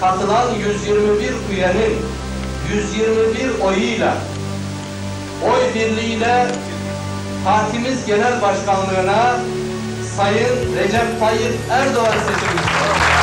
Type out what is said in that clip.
katılan 121 üyenin 121 oyuyla oy birliğiyle partimiz genel başkanlığına Sayın Recep Tayyip Erdoğan seçilmiştir.